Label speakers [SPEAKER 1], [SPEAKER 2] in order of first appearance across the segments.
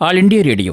[SPEAKER 1] All India radio.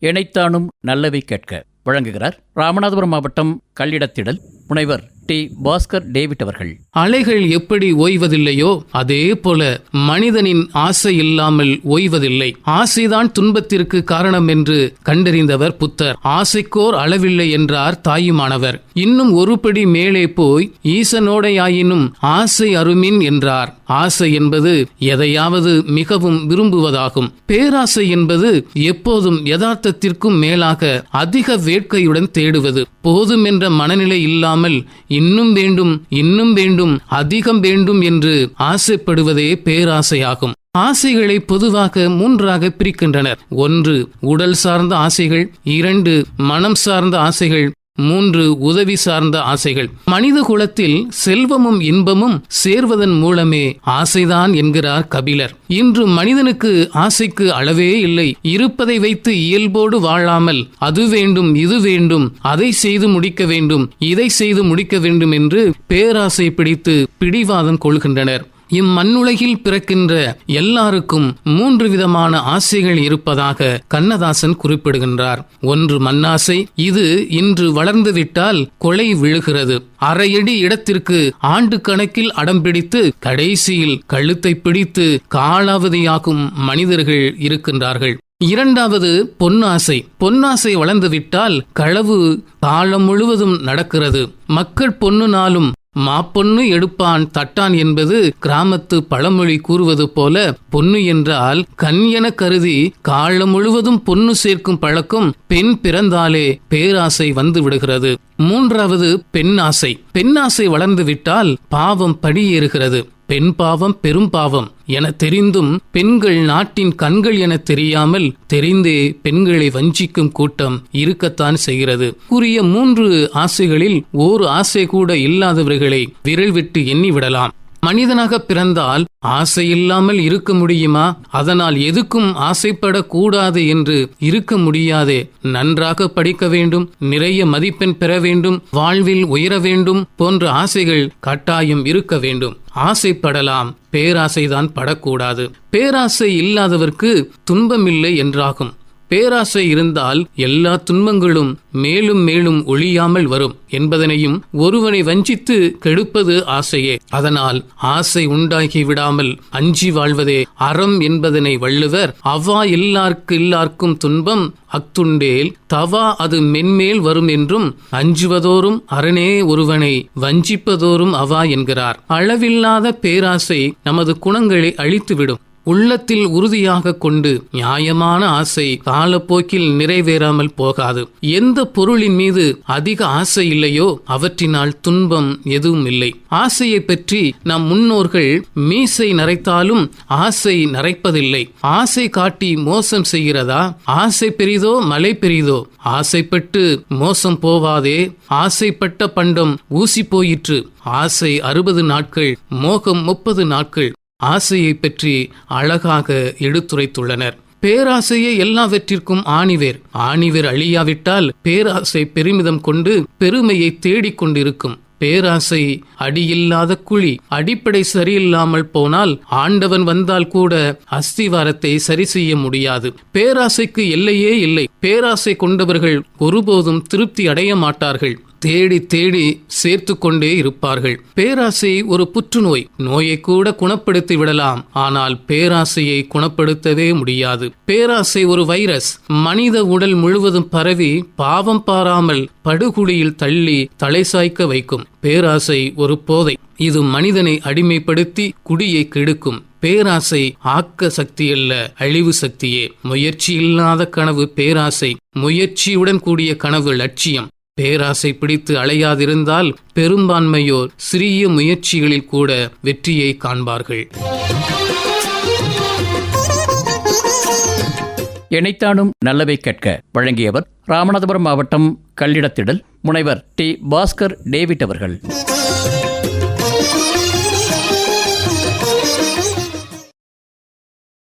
[SPEAKER 1] இணைத்தானும் நல்லவை கேட்க வழங்குகிறார் ராமநாதபுரம் மாவட்டம் கல்லிடத்திடல் முனைவர் டி. பாஸ்கர் டேவிட் அவர்கள்.
[SPEAKER 2] அலைகள் எப்படி ஓய்வதில்லையோ அதே போல மனிதனின் ஆசை இல்லாமல் ஓய்வதில்லை. ஆசைதான் துன்பத்திற்கு காரணம் என்று கண்டறிந்தவர் புத்தர். ஆசைக்கோர் அளவில்லை என்றார் தாயுமானவர். இன்னும் ஒருபடி மேலே போய் ஈசனோடையாயினும் ஆசை அருமின் என்றார். ஆசை என்பது எதையாவது மிகவும் விரும்புவதாகும். பேராசை என்பது எப்போதும் யதார்த்தத்திற்கும் மேலாக அதிக வேட்கையுடன் தேடுவது போதும் என்ற மனநிலை இல்லாமல் இன்னும் வேண்டும் இன்னும் வேண்டும் அதிகம் வேண்டும் என்று ஆசைப்படுவதே பேராசையாகும். ஆசைகளை பொதுவாக மூன்றாக பிரிக்கின்றனர். ஒன்று உடல் சார்ந்த ஆசைகள். இரண்டு மனம் சார்ந்த ஆசைகள். மூன்று உதவி சார்ந்த ஆசைகள். மனித குலத்தில் செல்வமும் இன்பமும் சேர்வதன் மூலமே ஆசைதான் என்கிறார் கபிலர். இன்று மனிதனுக்கு ஆசைக்கு அளவே இல்லை. இருப்பதை வைத்து இயல்போடு வாழாமல் அது வேண்டும் இது வேண்டும் அதை செய்து முடிக்க வேண்டும் இதை செய்து முடிக்க வேண்டும் என்று பேராசை பிடித்து பிடிவாதம் கொள்கின்றனர். இம்மண்ணுலகில் பிறக்கின்ற எல்லாருக்கும் மூன்று விதமான ஆசைகள் இருப்பதாக கண்ணதாசன் குறிப்பிடுகின்றார். ஒன்று மண்ணாசை இது இன்று வளர்ந்துவிட்டால் கொலை விழுகிறது. அரையடி இடத்திற்கு ஆண்டு கணக்கில் அடம்பிடித்து கடைசியில் கழுத்தை பிடித்து காலாவதியாகும் மனிதர்கள் இருக்கின்றார்கள். இரண்டாவது பொன்னாசை பொன்னாசை வளர்ந்துவிட்டால் களவு காலம் முழுவதும் நடக்கிறது. மக்கள் பொன்னுனாலும் மாப்பொன்னு எடுப்பான் தட்டான் என்பது கிராமத்து பழமொழி கூறுவது போல பொன்னு என்றால் கண் என கருதி காலம் முழுவதும் பொன்னு சேர்க்கும் பழக்கம் பெண் பிறந்தாலே பேராசை வந்து விடுகிறது. மூன்றாவது பெண்ணாசை. பெண்ணாசை வளர்ந்து விட்டால் பாவம் படியேறுகிறது. பெண் பாவம் பெரும் பாவம் என தெரிந்தும் பெண்கள் நாட்டின் கண்கள் என தெரியாமல் தெரிந்தே பெண்களை வஞ்சிக்கும் கூட்டம் இருக்கத்தான் செய்கிறது. கூறிய மூன்று ஆசைகளில் ஓர் ஆசை கூட இல்லாதவர்களை விரல் விட்டு எண்ணி விடலாம். மனிதனாக பிறந்தால் ஆசை இல்லாமல் இருக்க முடியுமா? அதனால் எதுக்கும் ஆசைப்படக்கூடாது என்று இருக்க முடியாதே. நன்றாக படிக்க வேண்டும் நிறைய மதிப்பெண் பெற வேண்டும் வாழ்வில் உயர வேண்டும் போன்ற ஆசைகள் கட்டாயம் இருக்க வேண்டும். ஆசைப்படலாம் பேராசைதான் படக்கூடாது. பேராசை இல்லாதவர்க்கு துன்பமில்லை என்றாகும். பேராசை இருந்தால் எல்லா துன்பங்களும் மேலும் மேலும் ஒழியாமல் வரும் என்பதனையும் ஒருவனை வஞ்சித்து கெடுப்பது ஆசையே. அதனால் ஆசை உண்டாகி விடாமல் அஞ்சி வாழ்வதே அறம் என்பதனை வள்ளுவர் அவ்வா எல்லார்க்கு எல்லார்க்கும் துன்பம் அத்துண்டேல் தவா அது மென்மேல் வரும் என்றும் அஞ்சுவதோறும் அரணே ஒருவனை வஞ்சிப்பதோறும் அவா என்கிறார். அளவில்லாத பேராசை நமது குணங்களை அழித்துவிடும். உள்ளத்தில் உறுதியாக கொண்டு நியாயமான ஆசை காலப்போக்கில் நிறைவேறாமல் போகாது. எந்த பொருளின் மீது அதிக ஆசை இல்லையோ அவற்றினால் துன்பம் எதுவும் இல்லை. ஆசையை பற்றி நம் முன்னோர்கள் மீசை நரைத்தாலும் ஆசை நரைப்பதில்லை. ஆசை காட்டி மோசம் செய்கிறதா? ஆசை பெரிதோ மலை பெரிதோ? ஆசைப்பட்டு மோசம் போவாதே. ஆசைப்பட்ட பண்டம் ஊசி போயிற்று. ஆசை அறுபது நாட்கள் மோகம் முப்பது நாட்கள். ஆசையை பற்றி அழகாக எடுத்துரைத்துள்ளனர். பேராசையே எல்லாவற்றிற்கும் ஆணிவேர். ஆணிவேர் அழியாவிட்டால் பேராசை பெருமிதம் கொண்டு பெருமையை தேடிக் கொண்டிருக்கும். பேராசை அடியில்லாத குழி அடிப்படை சரியில்லாமல் போனால் ஆண்டவன் வந்தால் கூட அஸ்திவாரத்தை சரி செய்ய முடியாது. பேராசைக்கு எல்லையே இல்லை. பேராசை கொண்டவர்கள் ஒருபோதும் திருப்தி அடைய மாட்டார்கள். தேடி தேடி சேர்த்து கொண்டே இருப்பார்கள். பேராசை ஒரு புற்றுநோய். நோயை கூட குணப்படுத்தி விடலாம். ஆனால் பேராசையை குணப்படுத்தவே முடியாது. பேராசை ஒரு வைரஸ். மனித உடல் முழுவதும் பரவி பாவம் பாராமல் படுகுழியில் தள்ளி தலை சாய்க்க வைக்கும். பேராசை ஒரு போதை. இது மனிதனை அடிமைப்படுத்தி குடியை கெடுக்கும். பேராசை ஆக்க சக்தி அல்ல அழிவு சக்தியே. முயற்சி இல்லாத கனவு பேராசை. முயற்சியுடன் கூடிய கனவு லட்சியம். பேராசை பிடித்து அலையாதிருந்தால் பெரும்பான்மையோர் சிறிய முயற்சிகளில் கூட வெற்றியை காண்பார்கள்.
[SPEAKER 1] இணைத்தானும் நல்லவை கேட்க வழங்கியவர் ராமநாதபுரம் மாவட்டம் கல்லிடத்திடல் முனைவர் டி பாஸ்கர் டேவிட் அவர்கள்.